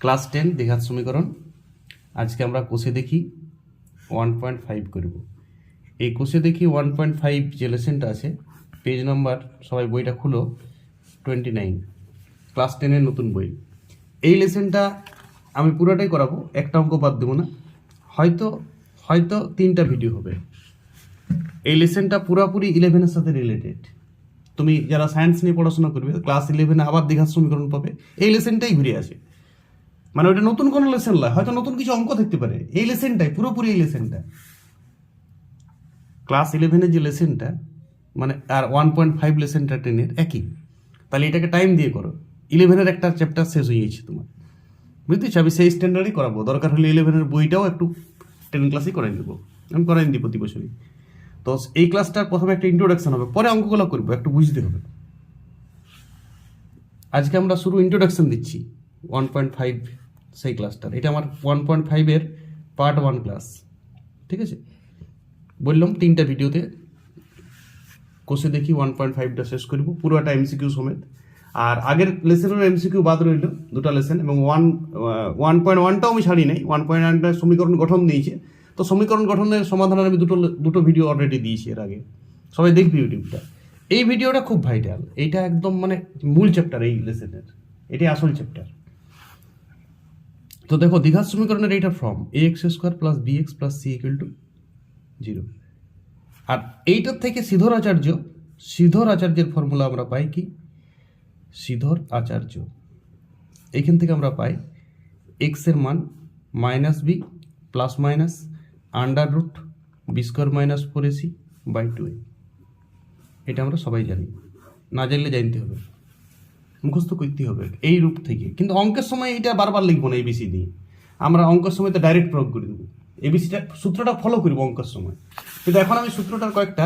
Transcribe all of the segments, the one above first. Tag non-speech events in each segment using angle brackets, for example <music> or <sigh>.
Class ten, দ্বিঘাত সমীকরণ। আজকে আমরা কোষে দেখি ওয়ান পয়েন্ট ফাইভ করব। এই কোষে দেখি ওয়ান পয়েন্ট ফাইভ যে লেসেনটা আছে, পেজ নাম্বার, সবাই বইটা খুলো, টোয়েন্টি নাইন, ক্লাস টেনের নতুন বই। এই লেসেনটা আমি পুরোটাই করাবো, একটা অঙ্ক বাদ দেবো না। হয়তো হয়তো তিনটা ভিডিও হবে। এই লেসেনটা পুরোপুরি ইলেভেনের সাথে রিলেটেড। তুমি যারা সায়েন্স নিয়ে পড়াশোনা করবে, ক্লাস ইলেভেনে আবার দীঘার সমীকরণ পাবে। এই লেসেনটাই ঘুরে আসে। মানে ওটা নতুন কোনো লেসেন নয়, হয়তো নতুন কিছু অঙ্ক থাকতে পারে। এই লেসেনটাই পুরোপুরি এই লেসেনটা ক্লাস ইলেভেনের যে লেসেনটা মানে আর ওয়ান পয়েন্ট ফাইভ লেসেনটা টেনের একই। তাহলে এটাকে টাইম দিয়ে করো। ইলেভেনের একটা চ্যাপ্টার শেষ হয়ে গেছে তোমার। বুঝতেছ? আমি সেই স্ট্যান্ডার্ডই করাবো। দরকার হলে ইলেভেনের বইটাও একটু টেন ক্লাসেই করাই দেবো আমি করাই দিই প্রতি বছরই। তো এই ক্লাসটার প্রথমে একটা ইন্ট্রোডাকশন হবে। পরে অঙ্কগুলো করব, একটু বুঝতে হবে। আজকে আমরা শুরু ইন্ট্রোডাকশন দিচ্ছি। ওয়ান পয়েন্ট ফাইভ সেই ক্লাসটার এটা আমার ওয়ান পয়েন্ট ফাইভের পার্ট ওয়ান ক্লাস ঠিক আছে? বললাম তিনটা ভিডিওতে কোষে দেখি ওয়ান পয়েন্ট ফাইভটা শেষ করব, পুরোটা এমসিকিউ সমেত। আর আগের লেসেনের এমসিকিউ বাদ রইল, দুটো লেসেন এবং ওয়ান ওয়ান পয়েন্ট ওয়ানটাও আমি ছাড়ি নাই। ওয়ান পয়েন্ট ওয়ানটা সমীকরণ গঠন দিয়েছে। তো সমীকরণ গঠনের সমাধানের আমি দুটো দুটো ভিডিও অলরেডি দিয়েছি এর আগে। সবাই দেখবি ইউটিউবটা এই ভিডিওটা খুব ভাইটাল এইটা একদম মানে মূল চ্যাপ্টার এই লেসেনের এটাই আসল চ্যাপ্টার তো দেখো দীঘার সমীকরণের এইটা form A X square plus B X plus C equal to zero আর এইটার থেকে সিধর আচার্য, সিধর আচার্যের ফর্মুলা আমরা পাই কি? সিধর আচার্য। এইখান থেকে আমরা পাই এক্সের মান minus B plus minus under root B square minus four AC by two A এটা আমরা সবাই জানি। না জানলে জানতে হবে। মুখস্থ করতে হবে এই রূপ থেকে। কিন্তু অঙ্কের সময় এটা বারবার লিখব না এবিসি দিয়ে আমরা অঙ্কের সময় তো ডাইরেক্ট প্রয়োগ করে দেবো। এবিসিটা সূত্রটা ফলো করব অঙ্কের সময়। কিন্তু এখন আমি সূত্রটার কয়েকটা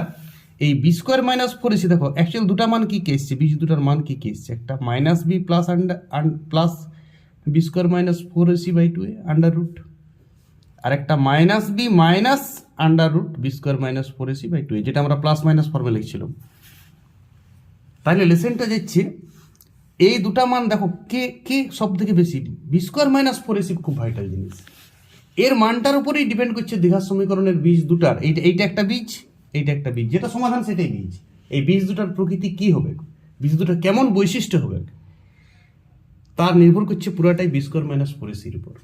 এই B square minus four AC দেখো অ্যাকচুয়াল দুটা মান কী কে এসছে? বীজ দুটার মান কী কে এসছে? একটা minus B plus under plus B square minus four AC by two A under root আর একটা minus B minus under root B square minus four AC by two A, যেটা আমরা প্লাস মাইনাস ফর্মে লিখছিলাম। তাহলে লেসেনটা যাচ্ছে এই দুটা মান দেখো, কে কে সব থেকে বেশি? B square minus four AC খুব ভাইটাল জিনিস। এর মানটার উপরেই ডিপেন্ড করছে দীঘার সমীকরণের বীজ দুটার। এইটা এইটা একটা বীজ, এইটা একটা বীজ। যেটা সমাধান সেটাই বীজ। এই বীজ দুটার প্রকৃতি কি হবে? বীজ দুটার কেমন বৈশিষ্ট্য হবে? তার নির্ভর করছে পুরাটাই বি স্কোয়ার মাইনাস ফোর এসির উপর।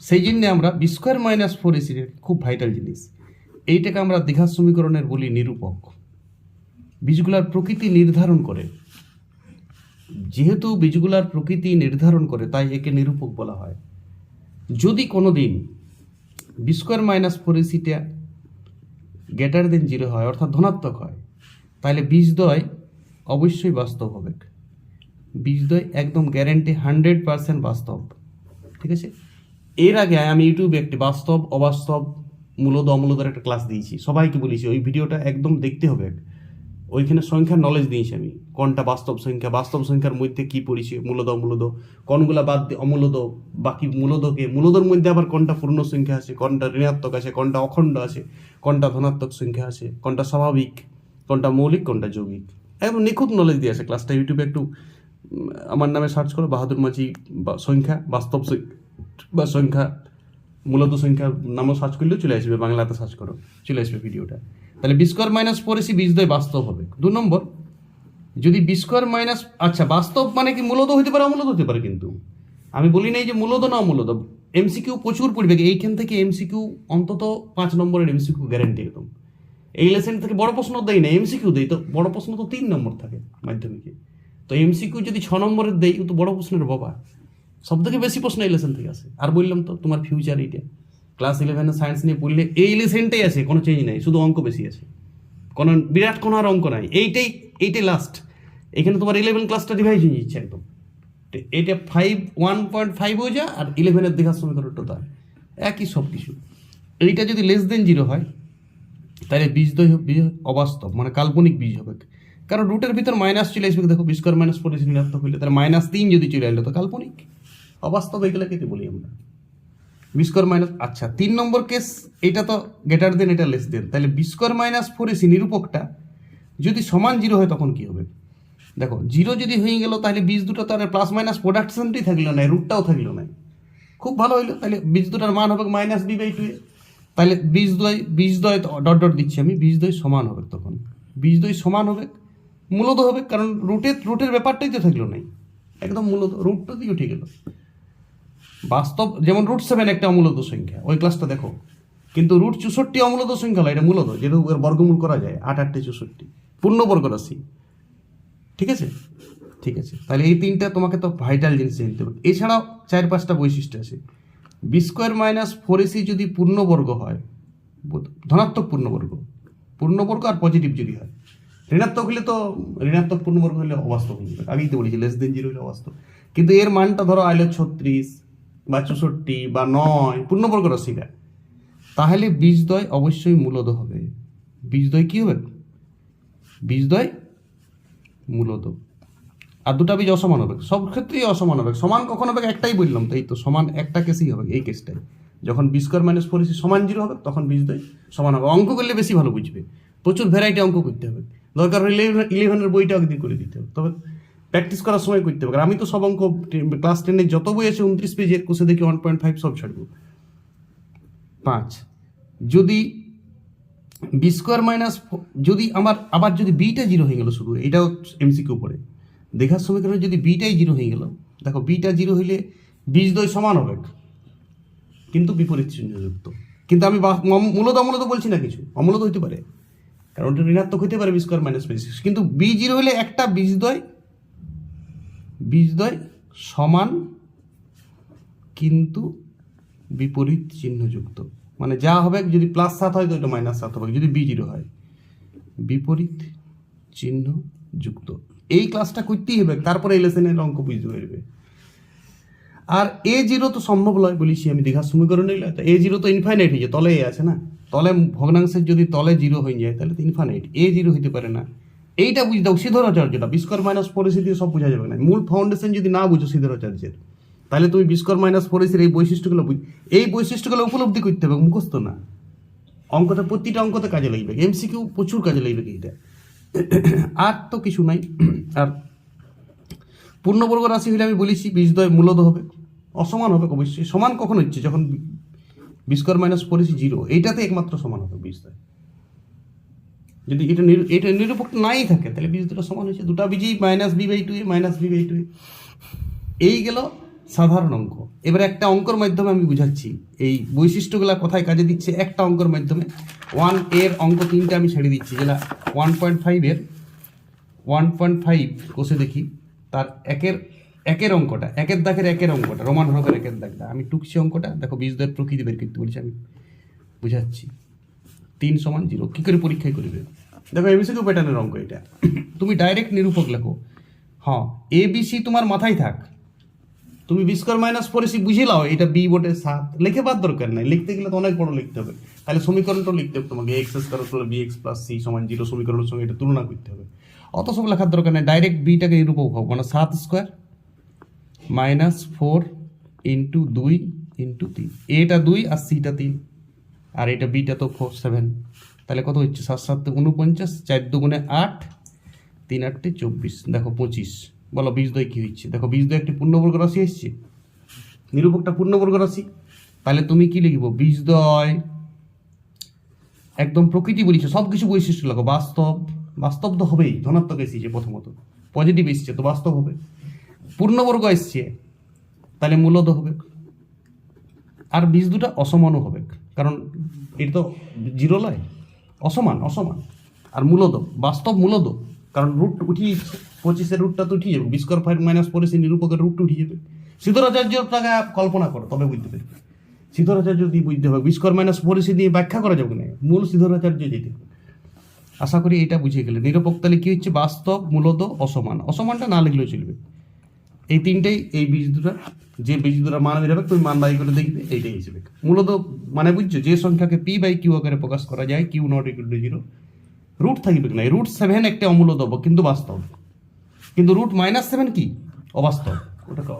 সেই জন্য আমরা বি স্কোয়ার মাইনাস ফোর এসির খুব ভাইটাল জিনিস। এইটাকে আমরা দীঘার সমীকরণের বলি নিরূপক। বীজগুলার প্রকৃতি নির্ধারণ করে। যেহেতু বীজগুলার প্রকৃতি নির্ধারণ করে, তাই একে নিরূপক বলা হয়। যদি কোনো দিন বি স্কোয়ার মাইনাস ফোর এসিটা গ্রেটার দেন জিরো হয়, অর্থাৎ ধনাত্মক হয়, তাহলে বীজদ্বয় অবশ্যই বাস্তব হবে। বীজদ্বয় একদম গ্যারেন্টি হান্ড্রেড পার্সেন্ট বাস্তব। ঠিক আছে? এর আগে আমি ইউটিউবে একটি বাস্তব, অবাস্তব মূলত অমূলদের একটা ক্লাস দিয়েছি। সবাইকে বলেছি, ওই ভিডিওটা একদম দেখতে হবে। ওইখানে সংখ্যার নলেজ দিয়েছি আমি। কোনটা বাস্তব সংখ্যা, বাস্তব সংখ্যার মধ্যে কি পড়েছে মূলদ, অমূলদ? কোনগুলা বাদ দিয়ে অমূলদ, বাকি মূলদকে মূলদর মধ্যে আবার কোনটা পূর্ণ সংখ্যা আছে, কোনটা ঋণাত্মক আছে, কোনটা অখণ্ড আছে, কোনটা ধনাত্মক সংখ্যা আছে, কোনটা স্বাভাবিক, কোনটা মৌলিক, কোনটা যৌগিক। একদম নিখুঁত নলেজ দিয়ে আছে ক্লাসটা ইউটিউবে একটু আমার নামে সার্চ করো, বাহাদুর মাঝি সংখ্যা, বাস্তব বা সংখ্যা মূলত সংখ্যা নামও সার্চ করলেও চলে আসবে, বাংলাতে সার্চ করো, চলে আসবে ভিডিওটা তাহলে B square minus four AC বীজদ্বয় বাস্তব হবে। দু নম্বর, যদি বি স্কোয়ার মাইনাস আচ্ছা বাস্তব মানে কি মূলত হতে পারে অমূলত হতে পারে কিন্তু। আমি বলি নাই যে মূলত না অমূলত এমসিকিউ প্রচুর পড়বে এইখান থেকে এমসিকিউ অন্তত পাঁচ নম্বরের এমসিকিউ গ্যারান্টি একদম। এই লেসেন থেকে বড় প্রশ্ন দেয় না এমসিকিউ দেয় তো বড় প্রশ্ন তো তিন নম্বর থাকে মাধ্যমিকে। তো এমসিকিউ যদি ছ নম্বরের দেয় তো বড় প্রশ্নের বাবা। সব থেকে বেশি প্রশ্ন এই লেসেন থেকে আসে। আর বললাম তো, তোমার ফিউচার এইটা। ক্লাস ইলেভেনে সায়েন্স নিয়ে পড়লে এই লেসেনটাই আছে, কোনো চেঞ্জ নাই, শুধু অঙ্ক বেশি আছে। কোনো, বিরাট কোনো আর অঙ্ক নাই, এইটাই এইটাই লাস্ট এখানে তোমার ইলেভেন ক্লাসটা রিভাইজ হয়ে যাচ্ছে একদম। এটা ফাইভ ওয়ান পয়েন্ট ফাইভ হয়ে যায় আর ইলেভেনের দেখার সমীকরণটা তার একই সব কিছু এইটা যদি লেস দেন জিরো হয়, তাহলে বীজদ্বয় হবে- বীজ অবাস্তব মানে কাল্পনিক বীজ হবে। কারণ রুটের ভিতর মাইনাস চলে আসবে, দেখো বি স্কোয়ার মাইনাস ফোর ঋণাত্মক হইলে, তাহলে মাইনাস তিন যদি চলে আসলো, তো কাল্পনিক। অবাস্তব এগুলোকে বলি আমরা। বি মাইনাস আচ্ছা তিন নম্বর কেস এটা তো গ্রেটার দেন এটা লেস দেন তাহলে বি মাইনাস ফোর এসি নিরূপকটা, যদি সমান জিরো হয় তখন কি হবে? দেখো জিরো যদি হয়ে গেল, তাহলে বীজ দুটো তার প্লাস মাইনাস প্রোডাকশনটাই থাকল না রুটটাও থাকল না। খুব ভালো হইল, তাহলে বীজ দুটার মান হবে minus B by two A. তাহলে বীজ দয় বীজ দয় ডট ডট দিচ্ছি আমি, বীজ দয় সমান হবে তখন। বীজ দয় সমান হবে, মূলত হবে, কারণ রুটের রুটের ব্যাপারটাই তো থাকল নাই। একদম মূলত রুটটা দিয়ে উঠে গেল। বাস্তব, যেমন রুট সেভেন একটা অমূলত সংখ্যা, ওই ক্লাসটা দেখো। কিন্তু রুট চৌষট্টি অমূলত সংখ্যা হলো এটা মূলত যেটা বর্গমূল করা যায়, আট আটটি চৌষট্টি। পূর্ণবর্গ রাশি। ঠিক আছে? ঠিক আছে। তাহলে এই তিনটা তোমাকে তো ভাইটাল জিনিস জানতে হবে। এছাড়াও চার, পাঁচটা বৈশিষ্ট্য আছে। B square minus four AC যদি পূর্ণবর্গ হয় ধনাত্মক পূর্ণবর্গ পূর্ণবর্গ আর পজিটিভ যদি হয়, ঋণাত্মক হলে তো, ঋণাত্মক পূর্ণবর্গ হলে অবাস্তব হয়ে যাবে। আগেই তো বলেছি লেস দেন জিরো হলে অবাস্তব। কিন্তু এর মানটা ধরো, আইলো ছত্রিশ বা চৌষট্টি বা নয়, পূর্ণবর্গ রাশিকা তাহলে বীজদ্বয় অবশ্যই মূলত হবে। বীজদ্বয় কি হবে? বীজদ্বয় মূলত আর দুটা বীজ অসমান হবে। সব ক্ষেত্রেই অসমান হবে। সমান কখন হবে? একটাই বললাম তাই তো সমান একটা কেসেই হবে, এই কেসটাই। যখন বি স্কোয়ার মাইনাস ফোর সমান জিরো হবে, তখন বীজদ্বয় সমান হবে। অঙ্ক করলে বেশি ভালো বুঝবে। প্রচুর ভ্যারাইটি অঙ্ক করতে হবে। দরকার হলে ইলেভেনের বইটা একদিন করে দিতে হবে। তবে প্র্যাকটিস করার সময় করতে হবে। কারণ আমি তো সব অঙ্ক ক্লাস টেনের যত বই আছে উনত্রিশ পেজের কোষে দেখি ওয়ান পয়েন্ট ফাইভ সব ছাড়বো। পাঁচ, যদি বি স্কোয়ার মাইনাস যদি আমার আবার যদি বিটা জিরো হয়ে গেল শুধু, এটাও এমসিকিউ পড়ে। দেখার সমীকরণে যদি বিটাই জিরো হয়ে গেল, দেখো বিটা জিরো হইলে বীজদ্বয় সমান হবে। কিন্তু বিপরীত চিহ্নযুক্ত। কিন্তু আমি মূলত অমূলত বলছি না কিছু, অমূলত হইতে পারে। কারণ ঋণাত্মক হইতে পারে বি স্কোয়ার মাইনাস কিন্তু বি জিরো হলে একটা বীজদ্বয় বীজদ্বয় সমান কিন্তু বিপরীত চিহ্নযুক্ত। মানে যা হবে, যদি প্লাস সাত হয়, তো এটা মাইনাস সাত হবে। যদি বি জিরো হয়, বিপরীত চিহ্ন যুক্ত এই ক্লাসটা করতেই হবে, তারপরে এই লেসনের অঙ্ক বুঝতে পারবে। আর এ জিরো তো সম্ভব নয় বলিছি আমি, দীঘার সমীকরণ নিলে এ জিরো তো ইনফাইনাইট হয়ে যায় তলে এ আছে না? তলে ভগ্নাংশের যদি তলে জিরো হয়ে যায়, তাহলে তো ইনফাইনাইট এ জিরো হইতে পারে না। এইটা বুঝ দাও সিদ্ধরাচার্যটা বিস্কর মাইনাস পরিস্থিতি সব বোঝা যাবে না। মূল ফাউন্ডেশন যদি না বুঝো সিদ্ধরাচার্যের তাহলে তুমি বিস্কর মাইনাস পরিস্থিতির এই বৈশিষ্ট্যগুলো এই বৈশিষ্ট্যগুলো উপলব্ধি করতে হবে, মুখস্থ না। অঙ্কটা প্রতিটা অঙ্কতে কাজে লাগবে এমসিকিউ প্রচুর কাজে লাগবে এইটা আর তো কিছু নাই। আর পূর্ণবর্গ রাশি হলে আমি বলেছি বীজদ্বয় মূলত হবে, অসমান হবে অবশ্যই। সমান কখন হচ্ছে, যখন বিস্কর মাইনাস পড়েছি জিরো এইটাতে একমাত্র সমান হবে বীজদ্বয় যদি এটা নিরু- এটা নিরপেক্ষ নাই থাকে, তাহলে বীজ দুটো সমান হয়েছে। দুটা বীজই minus B by two A minus B by two A. এই গেল সাধারণ অঙ্ক। এবার একটা অঙ্কর মাধ্যমে আমি বুঝাচ্ছি। এই বৈশিষ্ট্যগুলা কোথায় কাজে দিচ্ছে? একটা অঙ্কর মাধ্যমে। ওয়ানের অঙ্ক তিনটা আমি ছেড়ে দিচ্ছি। যেটা ওয়ান পয়েন্ট ফাইভের ওয়ান পয়েন্ট ফাইভ কোষে দেখি। তার একের একের অঙ্কটা, একের দাগের একের অঙ্কটা রোমান হরফের একের দাগটা। আমি টুকছি অঙ্কটা। দেখো বীজদের প্রকৃতি বের করতে বলছি, আমি বুঝাচ্ছি। তিন সমান জিরো। কী করে পরীক্ষায় করবে? দেখো এবিসিকিউ প্যাটার্নের অঙ্ক এটা। তুমি ডাইরেক্ট নিরূপক লেখো। হ্যাঁ এ তোমার মাথায় থাক। তুমি বিস্কর মাইনাস পরিসি বুঝে লাও এটা বি বোর্ডের সাত। লিখে বাদ দরকার নাই। লিখতে গেলে তো অনেক বড় লিখতে হবে। তাহলে সমীকরণটা লিখতে হবে তোমাকে। X square plus B X plus C সমান জিরো সমীকরণের সঙ্গে এটা তুলনা করতে হবে। অত সব লেখার দরকার নেই। ডাইরেক্ট বিটাকে নিরূপক হোক মানে সাত স্কোয়ার মাইনাস ফোর ইন্টু দুই ইন্টু তিন। এটা দুই আর সিটা তিন। আর এটা বিটা তো ফোর সেভেন তাহলে কত হচ্ছে? সাত সাত উনপঞ্চাশ চার দুগুণে আট, তিন আটটে চব্বিশ। দেখো পঁচিশ। বলো বীজদয় কী হচ্ছে? দেখো বীজদয় একটি পূর্ণবর্গ রাশি এসছে। নিরূপকটা পূর্ণবর্গ রাশি। তাহলে তুমি কি লিখব? বীজদয় একদম প্রকৃতি বলিছে সব কিছু বৈশিষ্ট্য লাগো বাস্তব বাস্তব তো হবেই, ধনাত্মক এসেছে প্রথমত। পজিটিভ এসছে, তো বাস্তব হবে। পূর্ণবর্গ এসছে, তাহলে মূলত হবে। আর বীজ দুটা অসমানও হবে। কারণ এটা তো জিরো লয় অসমান অসমান। আর মূলত, বাস্তব মূলত, কারণ রুট উঠিয়ে দিচ্ছে পঁচিশের রুটটা তো উঠিয়ে যাবে বিস্কর ফাইভ মাইনাস পরে নিরূপকের রুট উঠিয়ে যাবে। সিদ্ধরাচার্যটাকে কল্পনা করো, তবে বুঝতে পারবে সিদ্ধরাচার্য দিয়ে বুঝতে হবে বিস্কর মাইনাস পরিস্থিতি দিয়ে ব্যাখ্যা করা যাবে না, মূল সিদ্ধরাচার্য যেতে আশা করি এটা বুঝে গেলে। নিরপেক্ষ তাহলে কী হচ্ছে? বাস্তব, মূলত, অসমান। অসমানটা না লিখলেও চলবে। এই তিনটেই এই বীজ দুটা যে বীজ দুটা মান বেরোবে তুমি মান বাই করে দেখবে এইটাই হিসেবে মূলত মানে বুঝছ যে সংখ্যাকে পি বাই কিউ আকারে প্রকাশ করা যায় Q not equal to zero root থাকবে না? রুট সেভেন একটা অমূলত হব কিন্তু বাস্তব। কিন্তু রুট মাইনাস সেভেন কি? অবাস্তব। ওটাকে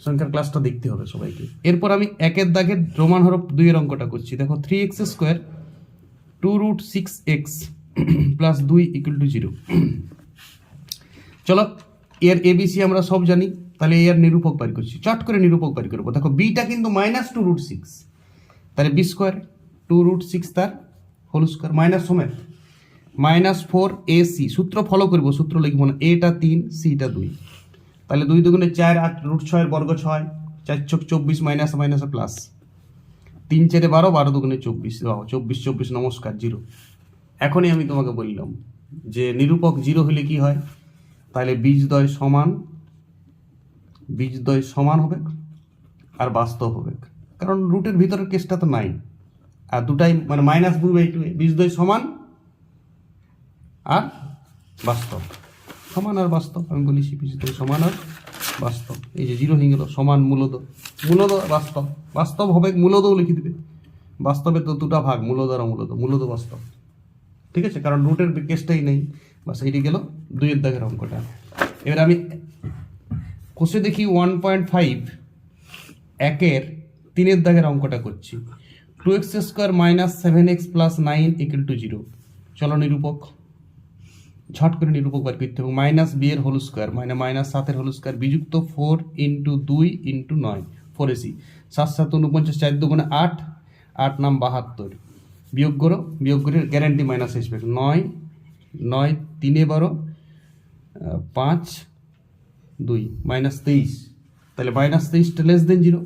সংখ্যার ক্লাসটা দেখতে হবে সবাইকে। এরপর আমি একের দাগের রোমান হরফ দুইয়ের অঙ্কটা করছি। দেখো three X square two root six X plus দুই ইকুয়াল টু জিরো চলো এর এবিসি আমরা সব জানি, তাহলে এর নিরূপক বাড়ি করছি। চট করে নিরূপক বাড়ি করব দেখো বিটা কিন্তু মাইনাস টু রুট সিক্স তাহলে B square two root six তার হোল স্কোয়ার মাইনাস সমেত মাইনাস ফোর এ সি সূত্র ফলো করব, সূত্র লিখব না। এটা তিন সিটা দুই। তাহলে দুই দুগুণে চার, আট রুট ছয়ের বর্গ ছয়, চার চোখ চব্বিশ মাইনাস মাইনাসে প্লাস তিন চারে বারো বারো দুগুণে চব্বিশ বাবা চব্বিশ চব্বিশ, নমস্কার জিরো এখনই আমি তোমাকে বললাম যে নিরূপক জিরো হলে কি হয়? তাহলে বীজদ্বয় সমান বীজদ্বয় সমান হবে আর বাস্তব হবে। কারণ রুটের ভিতরের কেসটা তো নাই। আর দুটাই মানে মাইনাস বি বাই টু বীজদ্বয় সমান আর বাস্তব। সমান আর বাস্তব, আমি বলি বীজদ্বয় সমান আর বাস্তব। এই যে জিরো হয়ে গেল, সমান মূলদ। মূলদ বাস্তব। বাস্তব হবে মূলদও লিখে দিবে। বাস্তবে তো দুটা ভাগ, মূলদ আর মূলত মূলত বাস্তব। ঠিক আছে? কারণ রুটের কেসটাই নেই। বাস এইটি গেল দুইয়ের দাগের অঙ্কটা। এবার আমি কোষে দেখি ওয়ান পয়েন্ট ফাইভ একের তিনের দাগের অঙ্কটা করছি। Two x square minus seven x plus nine equal to zero চলো নিরূপক। ঝট করে নিরূপক বার করতে হবে। মাইনাস বি এর হোল স্কোয়ার মানে মাইনাস সাতের হোল স্কোয়ার বিযুক্ত ফোর ইন্টু দুই ইন্টু নয় ফোর এসি সাত সাত উনপঞ্চাশ চার দুগুণে আট আট নাম বাহাত্তর। বিয়োগ করো, বিয়োগ করে গ্যারান্টি মাইনাস আসবে। নয় নয়, তিনে বারো পাঁচ, দুই মাইনাস তেইশ। তাহলে মাইনাস তেইশটা less than zero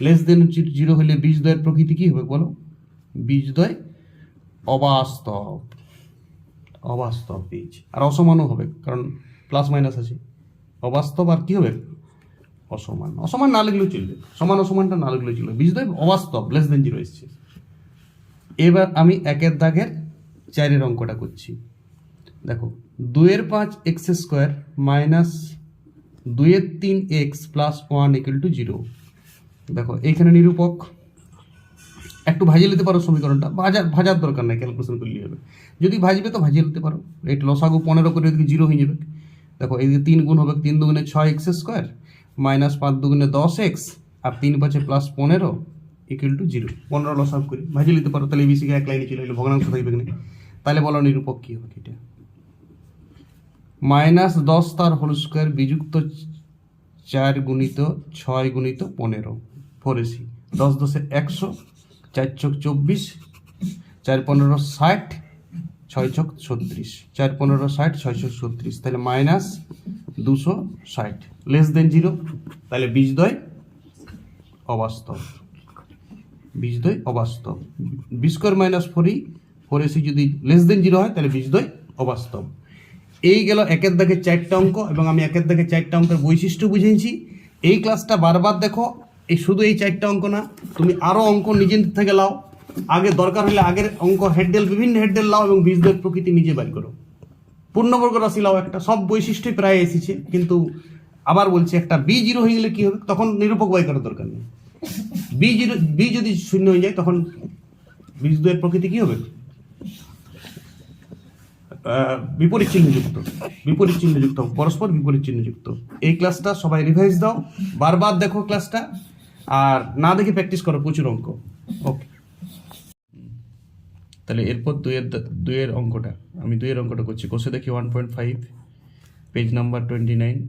less than zero হলে বীজদ্বয়ের প্রকৃতি কী হবে বলো? বীজদ্বয় অবাস্তব। অবাস্তব বীজ। আর অসমানও হবে, কারণ প্লাস মাইনাস আছে। অবাস্তব আর কি হবে? অসমান। অসমান না লিখলেও চলবে। সমান অসমানটা না লিখলেও চলবে। বীজদ্বয় অবাস্তব লেস দেন জিরো এসছে। এবার আমি একের দাগের চারের অঙ্কটা করছি। দেখো দুয়ের পাঁচ এক্স স্কোয়ার মাইনাস দুয়ের তিন x plus one equal to zero দেখো, এইখানে নিরূপক। একটু ভাজিয়ে নিতে পারো সমীকরণটা। ভাজার ভাজার দরকার নাই ক্যালকুলেশন করলেই হবে। যদি ভাজবে তো ভাজিয়ে নিতে পারো। এই লসাগু পনেরো করে এদিকে জিরো হয়ে যাবে। দেখো এদিকে তিন গুণ হবে, তিন দুগুণে ছয় এক্স স্কোয়ার, মাইনাস পাঁচ দুগুণে দশ এক্স, আর তিন পাঁচে প্লাস পনেরো ইকুয়াল টু জিরো পনেরো লসাগু করি। ভাজিয়ে নিতে পারো, তাহলে বিসিকে এক লাইনে চলে এলো, ভগ্নাংশ থাকবে তাহলে বলো নিরূপক কী হবে এটা। মাইনাস দশ তার হোল স্কোয়ার বিযুক্ত চার গুণিত ছয় গুণিত পনেরো। ফোর এসি দশ দশে একশো, চার চোখ চব্বিশ, চার পনেরো ষাট, ছয় চোখ ছত্রিশ। চার পনেরো ষাট, ছয় চোখ ছত্রিশ। তাহলে মাইনাস দুশো ষাট। লেস দেন জিরো তাহলে বীজদ্বয় অবাস্তব। বীজদ্বয় অবাস্তব। বি স্কোয়ার মাইনাস ফোরই ফোর এসি যদি লেস দেন জিরো হয়, তাহলে বীজদ্বয় অবাস্তব। এই গেল একের দাগে চারটা অঙ্ক এবং আমি একের দাগে চারটা অঙ্কের বৈশিষ্ট্য বুঝিয়েছি এই ক্লাসটা বারবার দেখো, এই শুধু এই চারটা অঙ্ক না, তুমি আরও অঙ্ক নিজের থেকে লাও। আগে দরকার হলে আগের অঙ্ক হেডডেল বিভিন্ন হেডডেল লাও এবং বীজদের প্রকৃতি নিজে বের করো। পূর্ণবর্গ রাশি লাও একটা, সব বৈশিষ্ট্যই প্রায় এসেছে, কিন্তু আবার বলছি একটা বি জিরো হয়ে গেলে কী হবে? তখন নিরূপক বাই করার দরকার নেই। বি জিরো বি যদি শূন্য হয়ে যায়, তখন বীজদ্বয়ের প্রকৃতি কী হবে? বিপরীত চিহ্নযুক্ত বিপরীত চিহ্নযুক্ত, পরস্পর বিপরীত চিহ্নযুক্ত। এই ক্লাসটা সবাই রিভাইজ দাও, বারবার দেখো ক্লাসটা আর না দেখে প্র্যাকটিস করো প্রচুর অঙ্ক। ওকে তাহলে এরপর দুইয়ের দা- দুইয়ের অঙ্কটা, আমি দুইয়ের অঙ্কটা করছি। কোষে দেখি one point five page number twenty nine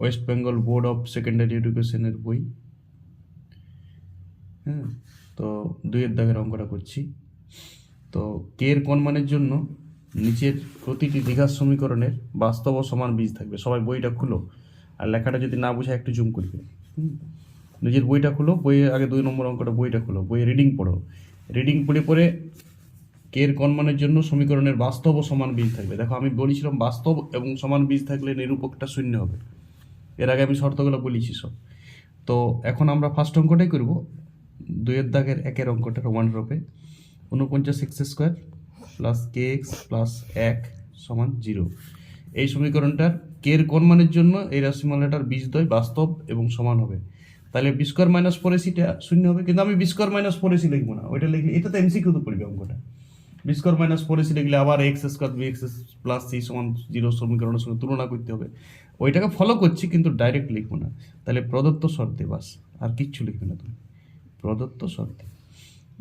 West Bengal Board of Secondary এডুকেশনের বই। হ্যাঁ তো দুইয়ের দাগের অঙ্কটা করছি। তো কে এর কোন মানের জন্য? নিচের প্রতিটি দীঘার সমীকরণের বাস্তব সমান বীজ থাকবে। সবাই বইটা খুলো। আর লেখাটা যদি না বোঝায়, একটু জুম করবে। নিজের বইটা খুলো, বইয়ের আগে দুই নম্বর অঙ্কটা বইটা খুলো। বইয়ে রিডিং পড়ো। রিডিং পড়ে পড়ে এর কোন জন্য সমীকরণের বাস্তব সমান বীজ থাকবে। দেখো, আমি বলেছিলাম বাস্তব এবং সমান বীজ থাকলে নিরূপকটা শূন্য হবে। এর আগে আমি শর্তগুলো বলেছি সব। তো এখন আমরা ফার্স্ট অঙ্কটাই করব। দুইয়ের দাগের একের অঙ্কটা রোমান রূপে উনপঞ্চাশ x square plus k x plus এক সমান জিরো এই সমীকরণটার কে এর কোন মানের জন্য এই রাশিমালাটার বীজদ্বয় বাস্তব এবং সমান হবে? তাহলে বি মাইনাস ফোর এসিটা শূন্য হবে, কিন্তু আমি বি মাইনাস ফোর এসি লিখব না। ওইটা লিখলে এটা তো এমসিকিউ তো পড়বে অঙ্কটা বি মাইনাস ফোর এসি লিখলে আবার x square b x plus c সমান জিরো সমীকরণের সঙ্গে তুলনা করতে হবে। ওইটাকে ফলো করছি, কিন্তু ডাইরেক্ট লিখব না। তাহলে প্রদত্ত শর্তে বাস, আর কিচ্ছু লিখবে না তুমি। প্রদত্ত শর্তে।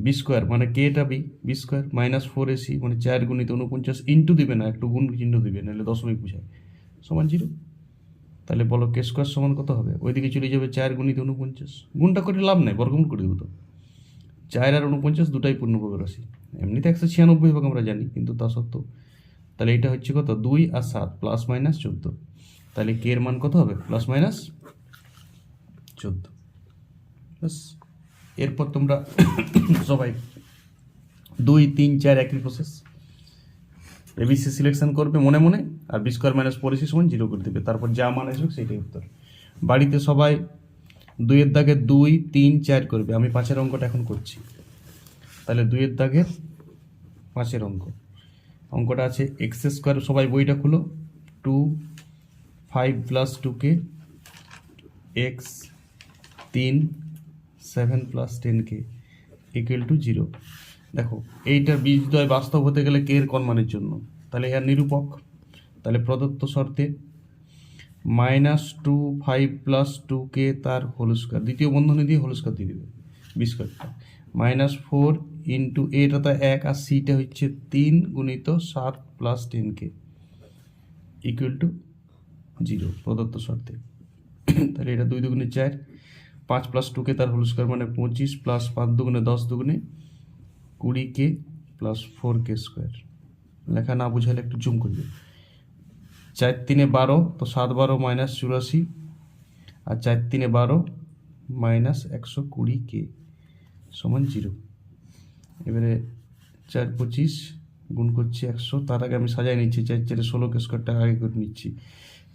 বি স্কোয়ার মানে কে কেটা b? B square minus four a c মানে চার গুণিত উনপঞ্চাশ ইন্টু দিবে না, একটু গুণ চিহ্ন দিবে, নাহলে দশমিক বুঝায়। সমান জিরো? তাহলে বলো কে স্কোয়ার সমান কত হবে? ওইদিকে চলে যাবে চার গুণিত উনপঞ্চাশ গুণটা করে লাভ নাই, বর্গমূল করে দেবো তো। চার আর উনপঞ্চাশ দুটাই পূর্ণবর্গ রাশি। এমনিতে একশো ছিয়ানব্বই ভাগ আমরা জানি, কিন্তু তা সত্ত্বেও। তাহলে এটা হচ্ছে কত? দুই আর সাত, প্লাস মাইনাস চোদ্দ। তাহলে কে এর মান কত হবে? প্লাস মাইনাস চোদ্দ। ব্যাস। এরপর তোমরা সবাই দুই, তিন, চার একই প্রসেস এবিসি সিলেকশন করবে মনে মনে, আর বি স্কোয়ার মাইনাস পলিসি সমান জিরো করে দেবে। তারপর যা মান আসবে সেটাই উত্তর। বাড়িতে সবাই দুইয়ের দাগে দুই, তিন, চার করবে। আমি পাঁচের অঙ্কটা এখন করছি। তাহলে দুইয়ের দাগের পাঁচের অঙ্ক। অঙ্কটা আছে এক্স স্কোয়ার সবাই বইটা খুলো। Two five plus two k x তিন seven plus ten k equal to zero দেখো, এইটার বীজদ্বয় বাস্তব হতে গেলে কে এর কনমানের জন্য? তাহলে এর নিরূপক। তাহলে প্রদত্ত শর্তে minus two five plus two k তার হোল দ্বিতীয় বন্ধনী দিয়ে হোল স্কোয়ার দিয়ে দেবে বি মাইনাস ফোর ইন্টু এটা তো এক আর সিটা হচ্ছে তিন গুণিত সাত plus ten k equal to zero প্রদত্ত শর্তে। তাহলে এটা দুই দুগুণে চার। পাঁচ প্লাস টুকে তার হোল স্কোয়ার মানে পঁচিশ প্লাস পাঁচ দুগুণে দশ দুগুণে কুড়ি k plus four k square লেখা না বুঝালে একটু জুম করবে। চার তিনে বারো, তো সাত বারো মাইনাস চুরাশি, আর চার তিনে বারো মাইনাস একশো কুড়ি কে সমান জিরো এবারে চার পঁচিশ গুণ করছি একশো, তার আগে আমি সাজাই নিচ্ছি, চার চারে ষোলো কে স্কোয়ারটা আগে করে নিচ্ছি।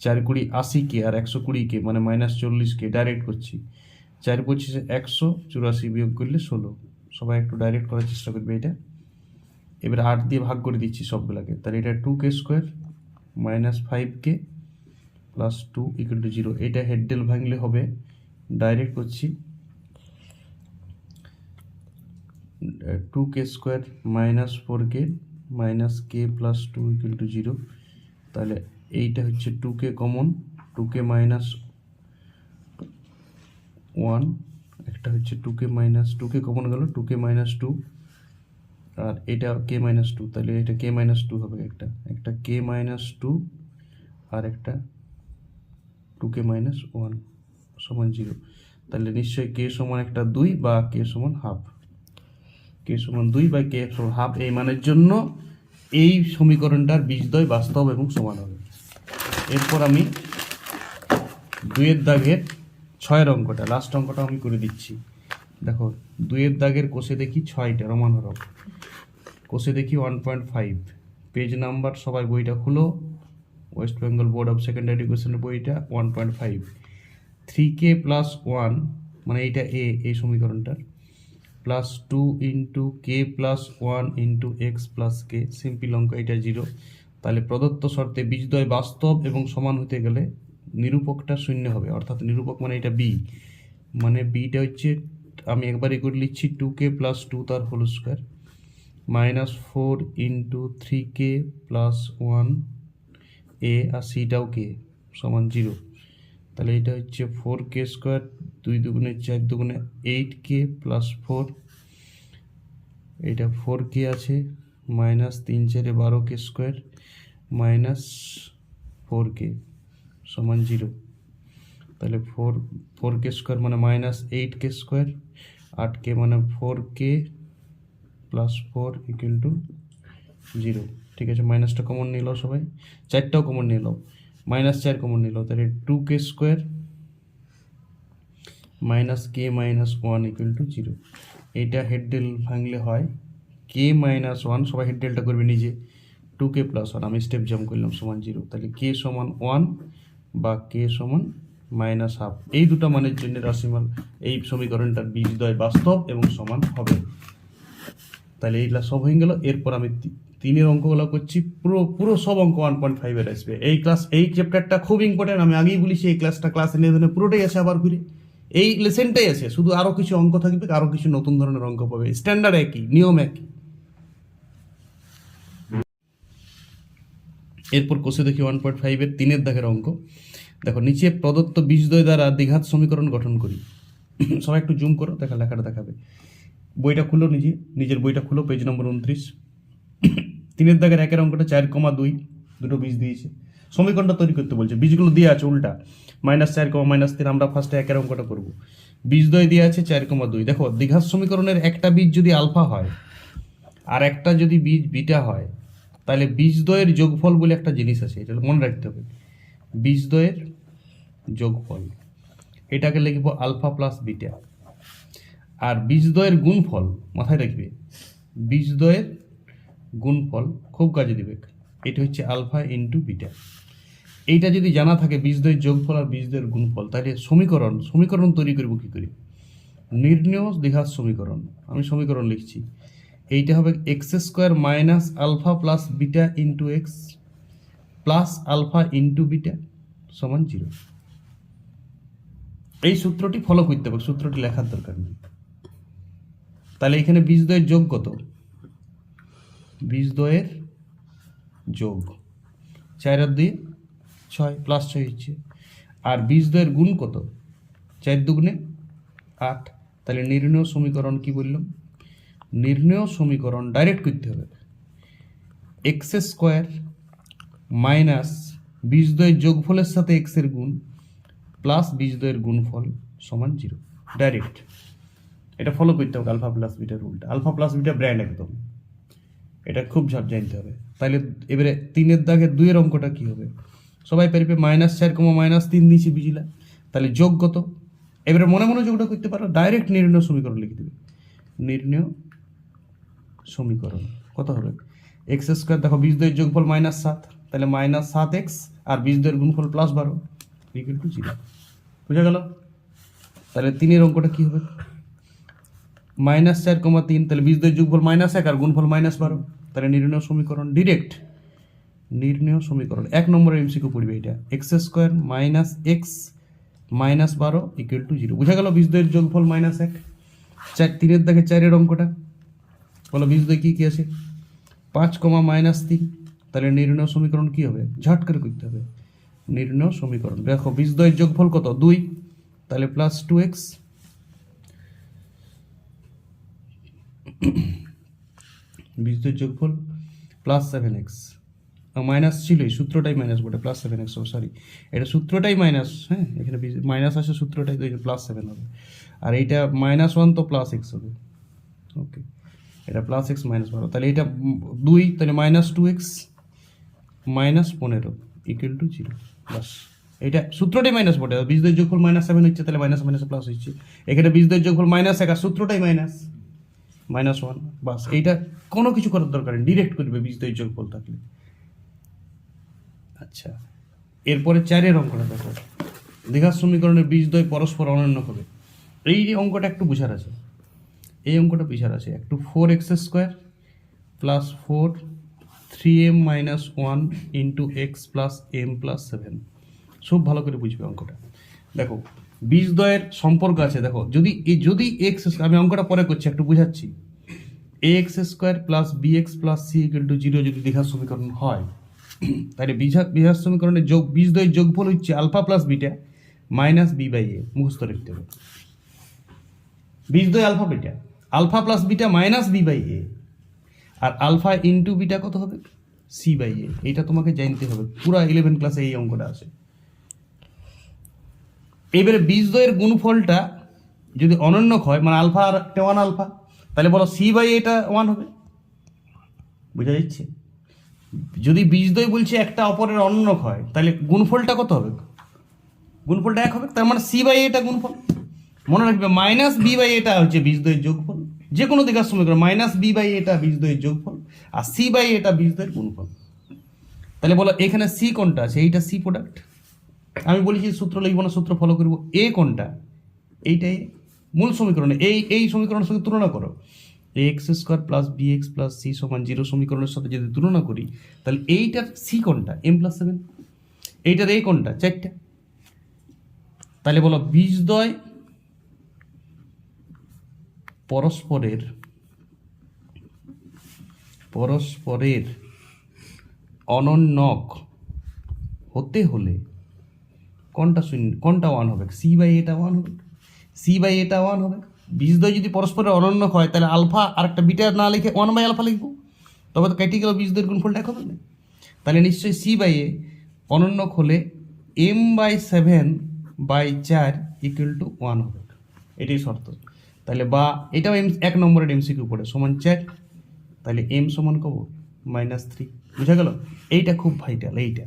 চার কুড়ি আশি কে আর একশো কুড়ি কে মানে মাইনাস চল্লিশ কে ডাইরেক্ট করছি। চার পঁচিশে একশো চুরাশি বিয়োগ করলে ষোলো। সবাই একটু ডাইরেক্ট করার চেষ্টা করবে এটা। এবার আট দিয়ে ভাগ করে দিচ্ছি সবগুলোকে। তাহলে এটা two k square minus five k plus two equal to zero এটা হেডডেল ভাঙলে হবে। ডাইরেক্ট করছি। Two k square minus four k minus k plus two equal to zero তাহলে এইটা হচ্ছে two k common two k minus one একটা হচ্ছে two k minus two k common গেল টু কে মাইনাস টু আর এটা k minus two তাহলে এটা কে মাইনাস টু হবে একটা একটা কে মাইনাস টু আর একটা টু কে মাইনাস ওয়ান সমান জিরো তাহলে নিশ্চয়ই কে সমান একটা দুই বা কে সমান হাফ কে সমান দুই বা কে সমান হাফ এই মানের জন্য এই সমীকরণটার বীজদ্বয় বাস্তব এবং সমান হবে। এরপর আমি দুইয়ের দাগের ছয়ের অঙ্কটা লাস্ট অঙ্কটা আমি করে দিচ্ছি। দেখো, দুইয়ের দাগের কোষে দেখি ছয়টা, রমান হরফ। কোষে দেখি one point five page number সবাই বইটা খুলো। West Bengal Board of Secondary এডুকেশনের বইটা one point five three k plus one মানে এইটা এ এই সমীকরণটার। Plus two into k plus one into x plus k simple অঙ্ক এটা জিরো তাহলে প্রদত্ত শর্তে বীজদ্বয় বাস্তব এবং সমান হতে গেলে নিরূপকটা শূন্য হবে, অর্থাৎ নিরূপক মানে এটা বি মানে বিটা হচ্ছে, আমি একবার করে লিখছি টু কে প্লাস টু তার whole square minus four into three k plus one a আর সিটাও কে সমান জিরো তাহলে এটা হচ্ছে ফোর কে স্কোয়ার দুই দুগুণে চার দুগুণে এইট কে প্লাস ফোর এটা ফোর কে আছে মাইনাস তিন চারে বারো k square minus four k সমান জিরো। তাহলে ফোর ফোর কে স্কোয়ার মানে মাইনাস এইট কে স্কোয়ার আট কে মানে four k plus four equal to zero ঠিক আছে মাইনাসটা কমন নিল সবাই। চারটাও কমন নিল মাইনাস চার কমন নিল তাহলে two k square minus k minus one equal to zero এইটা হেডডেল ভাঙলে হয়। কে মাইনাস ওয়ান সবাই হেডডেলটা করবে নিজে। টু কে প্লাস ওয়ান আমি স্টেপ জাম্প করলাম, সমান জিরো তাহলে কে সমান ওয়ান বা কে সমান মাইনাস হাফ এই দুটো মানের জন্য রাশিমাল, এই সমীকরণটার বীজদ্বয় বাস্তব এবং সমান হবে। তাহলে এইগুলা সব হয়ে গেল। এরপর আমি তিনের অঙ্কগুলো করছি। পুরো পুরো সব অঙ্ক ওয়ান পয়েন্ট ফাইভের আসবে। এই ক্লাস এই চ্যাপ্টারটা খুব ইম্পর্টেন্ট আমি আগেই বলেছি, এই ক্লাসটা ক্লাস ইলেভেনে পুরোটাই আছে আবার ঘুরে। এই লেসেনটাই আছে। শুধু আরও কিছু অঙ্ক থাকবে আরও কিছু নতুন ধরনের অঙ্ক পাবে। স্ট্যান্ডার্ড একই, নিয়ম একই। এরপর কোষে দেখি ওয়ান পয়েন্ট ফাইভের তিনের দাগের অঙ্ক। দেখো, নিচে প্রদত্ত বীজদ্বয় দ্বারা দ্বিঘাত সমীকরণ গঠন করি। <coughs> সবাই একটু জুম করো, দেখা, লেখাটা দেখাবে। বইটা খুলো নিজে, নিজের বইটা খুলো পেজ নম্বর উনত্রিশ। <coughs> তিনের দাগের একের অঙ্কটা চার কমা দুই, দুটো বীজ দিয়েছে। সমীকরণটা তৈরি করতে বলছে, বীজগুলো দিয়ে আছে, উল্টা। মাইনাস চার কমা মাইনাস তিন, আমরা ফার্স্টে একের অঙ্কটা করব। বীজদ্বয় দিয়ে আছে, চার কমা দুই। দেখো দীঘার সমীকরণের একটা বীজ যদি আলফা হয়, আর একটা যদি বীজ বিটা হয় তাহলে বীজদ্বয়ের যোগফল বলে একটা জিনিস আছে, এটা মনে রাখতে হবে। বীজদ্বয়ের যোগফল, এটাকে লিখব আলফা প্লাস বিটা। আর বীজদ্বয়ের গুণফল মাথায় রাখবে বীজদ্বয়ের গুণফল খুব কাজে দিবে। এটা হচ্ছে আলফা ইন্টু বিটা। এইটা যদি জানা থাকে বীজদ্বয়ের যোগফল আর বীজদ্বয়ের গুণফল, তাহলে সমীকরণ সমীকরণ তৈরি করব কী করে? নির্ণয় দ্বিঘাত সমীকরণ। আমি সমীকরণ লিখছি। এইটা হবে x square minus alpha plus beta into x plus alpha into beta সমান জিরো এই সূত্রটি ফলো করতে হবে, সূত্রটি লেখার দরকার নেই। তাহলে এখানে বীজদ্বয়ের যোগ কত? বীজদ্বয়ের যোগ চার আর দুই, ছয় প্লাস ছয় হচ্ছে। আর বীজদ্বয়ের গুণ কত? চার দুগুণে আট। তাহলে নির্ণয় সমীকরণ কি বললাম? নির্ণয় সমীকরণ ডাইরেক্ট করতে হবে। এক্স স্কোয়ার মাইনাস বীজদ্বয়ের যোগফলের সাথে এক্সের গুণ প্লাস বীজদ্বয়ের গুণফল সমান জিরো ডাইরেক্ট এটা ফলো করতে হবে আলফা প্লাস বিটার রুলটা আলফা প্লাস বিটা ব্র্যান্ড একদম। এটা খুব ঝাপ জানতে হবে। তাহলে এবারে তিনের দাগে দুইয়ের অঙ্কটা কি হবে? সবাই পারবে মাইনাস চার কমা মাইনাস তিন দিয়েছি বুঝলা। তাহলে যোগ কত? এবারে মনে মনে যোগটা করতে পারো। ডাইরেক্ট নির্ণয় সমীকরণ লিখে দেবে। নির্ণয় সমীকরণ। কত হবে? এক্স স্কোয়ার দেখো বীজ দয়ের যোগফল মাইনাস সাত। তাহলে মাইনাস সাত এক্স আর বীজ দয়ের গুণফল প্লাস বারো। ইকুয়াল টু জিরো বুঝা গেল? তাহলে তিনের অঙ্কটা কি হবে? মাইনাস চার কমা তিন, তাহলে বীজ দয়ের যোগফল মাইনাস এক আর গুণফল মাইনাস বারো। তাহলে নির্ণয় সমীকরণ ডিরেক্ট নির্ণয় সমীকরণ। এক নম্বরের এমসিকিউ পড়বে এটা। X square minus x minus বারো ইকুয়াল টু জিরো বুঝা গেল? বীজ দয়ের যোগফল মাইনাস এক। চার, তিনের দেখে চারের অঙ্কটা। বলো বীজ দই কী কী আছে? পাঁচ কমা মাইনাস তিন, তাহলে নির্ণয় সমীকরণ কী হবে? ঝট করে করতে হবে। নির্ণয় সমীকরণ। দেখো বীজ দয়ের যোগফল কত? দুই, তাহলে প্লাস টু এক্স বীজ দয়ের যোগফল প্লাস সেভেন এক্স মাইনাস ছিলই সূত্রটাই মাইনাস বটে প্লাস সেভেন এক্স সরি এটা সূত্রটাই মাইনাস হ্যাঁ? এখানে মাইনাস আছে সূত্রটাই প্লাস সেভেন হবে। আর এইটা মাইনাস ওয়ান তো প্লাস এক্স হবে। ওকে এটা প্লাস এক্স মাইনাস বারো। তাহলে এটা দুই, তাহলে মাইনাস টু এক্স মাইনাস পনেরো ইকুয়াল টু জিরো বাস এটা সূত্রটাই মাইনাস বটে। বীজদের যোগফল মাইনাস সেভেন হচ্ছে, তাহলে মাইনাস মাইনাস প্লাস হচ্ছে। এখানে বীজদের যোগফল মাইনাস এক সূত্রটাই মাইনাস মাইনাস ওয়ান বাস এইটা কোনো কিছু করার দরকার নেই। ডিরেক্ট করবে বীজদের যোগফল থাকলে। আচ্ছা। এরপরে চারের অঙ্কটা দেখো। দীঘার সমীকরণের বীজদ্বয় পরস্পর অনন্য হবে। এই অঙ্কটা একটু বুঝার আছে। এই অঙ্কটা বুঝার আছে। একটু four x square plus four three m minus one into x plus m plus seven সব ভালো করে বুঝবে অঙ্কটা। দেখো বীজদ্বয়ের সম্পর্ক আছে, দেখো, যদি যদি এক্স আমি অঙ্কটা পরে করছি, একটু বুঝাচ্ছি। A x square plus b x plus c equal to zero যদি দীঘার সমীকরণ হয়, তাহলে বিঘা বিহার সমীকরণের যোগ বীজদ্বয়ের যোগফল হচ্ছে alpha plus beta minus b by a মুখস্থ রাখতে হবে বীজদ্বয় alpha beta alpha plus beta minus b by a. R alpha into beta কত হবে? C by a. এইটা তোমাকে জানতে হবে। পুরো ইলেভেন ক্লাসে এই অঙ্কটা আছে। এবারে বীজদ্বয়ের গুণফলটা যদি অনন্যক হয় মানে আলফা আর ওয়ান আলফা, তাহলে বলো সি বাই এটা ওয়ান হবে? বোঝা যাচ্ছে? যদি বীজদ্বয় বলছে একটা অপরের অন্যক হয়, তাহলে গুণফলটা কত হবে? গুণফলটা এক হবে? তার মানে সি বাই এটা গুণফল। মনে রাখবে, মাইনাস বি বাই এটা হচ্ছে বীজদ্বয়ের যোগফল। যে কোনো দিকের সমীকরণ মাইনাস বি বাই এটা বীজদ্বয়ের যোগফল, আর সি বাই এটা বীজদ্বয়ের গুণফল। তাহলে বলো, এখানে সি কোনটা আছে? এইটা সি প্রোডাক্ট আমি বলেছি সূত্র লিখব না, সূত্র ফলো করব। এ কোনটা? এইটাই মূল সমীকরণে। এই এই সমীকরণের সঙ্গে তুলনা করো। A x square plus b x plus c সমান জিরো সমীকরণের সাথে যদি তুলনা করি, তাহলে এইটার সি কোনটা? এম প্লাস সেভেন এইটার এ কোনটা? চারটা। তাহলে বলো, বীজদ্বয় পরস্পরের পরস্পরের অনন্যক হতে হলে কোনটা শূন্য, কোনটা ওয়ান হবে? সি বাই এটা ওয়ান হবে। সি বাই এটা ওয়ান হবে। বীজদ্বয় যদি পরস্পরের অনন্যক হয়, তাহলে আলফা আর একটা বিটা না লিখে ওয়ান বাই আলফা লিখব। তবে তো কেটে গেল বীজদ্বয়ের গুণফলটা এক হবে না। তাহলে নিশ্চয়ই সি বাই এ অনন্যক হলে এম বাই সেভেন বাই চার ইকুয়াল টু ওয়ান হবে। এটাই শর্ত। তাহলে বা এটাও এম, এক নম্বরের এমসিকিউ পড়ে, সমান চার, তাহলে এম সমান কব মাইনাস থ্রি বুঝা গেল? এইটা খুব ভাইটাল এইটা।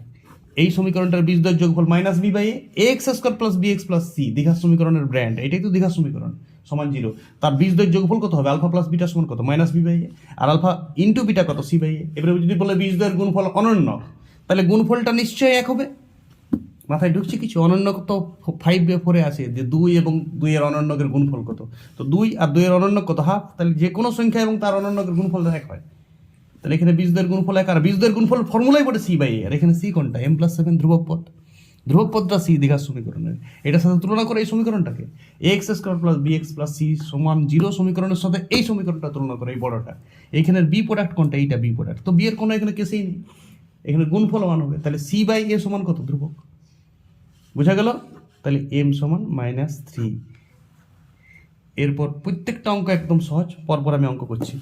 এই সমীকরণটার বীজদ্বয় যোগফল minus b by a x square plus b x plus c Digha সমীকরণের ব্র্যান্ড এটাই তো দীঘা সমীকরণ, সমান জিরো তার বীজদ্বয় যোগফল কত হবে? আলফা প্লাস বিটা সমান কত? মাইনাস বি বাই এ আর আলফা ইন্টু বিটা কত? সি বাই এ এবারে যদি বলে বীজদ্বয়ের গুণফল অনন্য, তাহলে গুণফলটা নিশ্চয়ই এক হবে। মাথায় ঢুকছে কিছু অনন্য তো ফাইভ বে ফোরে আছে, যে দুই এবং দুইয়ের অনন্যকের গুণফল কত? তো দুই আর দুইয়ের অনন্য কত? হাফ তাহলে যে কোনো সংখ্যা এবং তার অনন্যকের গুণফল এক হয়। তাহলে এখানে বীজদের গুণফল এক, আর বীজদের গুণফল ফর্মুলাই পড়ে সি বাই আর এখানে সি কোনটা? এম প্লাস সেভেন ধ্রুবক পদ। ধ্রুবক পদটা সি দীঘার সমীকরণের। এটার সাথে তুলনা করে এই সমীকরণটাকে। X square plus b x plus c সমান জিরো সমীকরণের সাথে এই সমীকরণটা তুলনা করে, এই বড়টা। এইখানের বি প্রোডাক্ট কোনটা? এইটা বি প্রোডাক্ট তো বি এর কোনো এখানে কেসেই নেই। এখানে গুণফল ওয়ান হবে। তাহলে সি বাই এ সমান কত? ধ্রুবক। বোঝা গেল? তাহলে এম সমান মাইনাস থ্রি এরপর প্রত্যেকটা অঙ্ক একদম সহজ, পরপর আমি অঙ্ক করছি।